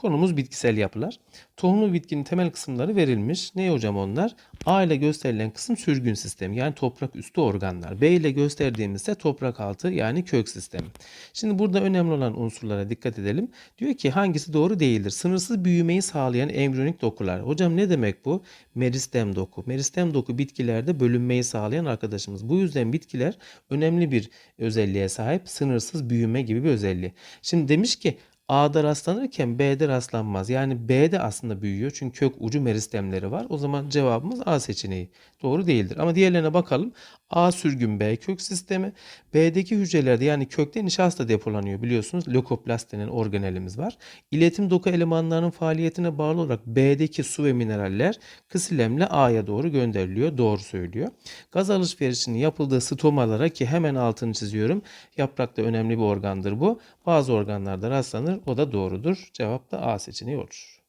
Konumuz bitkisel yapılar. Tohumlu bitkinin temel kısımları verilmiş. Ne hocam onlar? A ile gösterilen kısım sürgün sistemi yani toprak üstü organlar. B ile gösterdiğimiz toprak altı yani kök sistemi. Şimdi burada önemli olan unsurlara dikkat edelim. Diyor ki hangisi doğru değildir? Sınırsız büyümeyi sağlayan embriyonik dokular. Hocam ne demek bu? Meristem doku. Meristem doku bitkilerde bölünmeyi sağlayan arkadaşımız. Bu yüzden bitkiler önemli bir özelliğe sahip. Sınırsız büyüme gibi bir özelliği. Şimdi demiş ki A'da rastlanırken B'de rastlanmaz. Yani B'de aslında büyüyor. Çünkü kök ucu meristemleri var. O zaman cevabımız A seçeneği. Doğru değildir. Ama diğerlerine bakalım. A sürgün B kök sistemi. B'deki hücrelerde yani kökte nişasta depolanıyor biliyorsunuz. Lökoplast denen organelimiz var. İletim doku elemanlarının faaliyetine bağlı olarak B'deki su ve mineraller kısilemle A'ya doğru gönderiliyor. Doğru söylüyor. Gaz alışverişinin yapıldığı stomalara ki hemen altını çiziyorum. Yaprakta önemli bir organdır bu. Bazı organlarda rastlanır. O da doğrudur. Cevap da A seçeneği olur.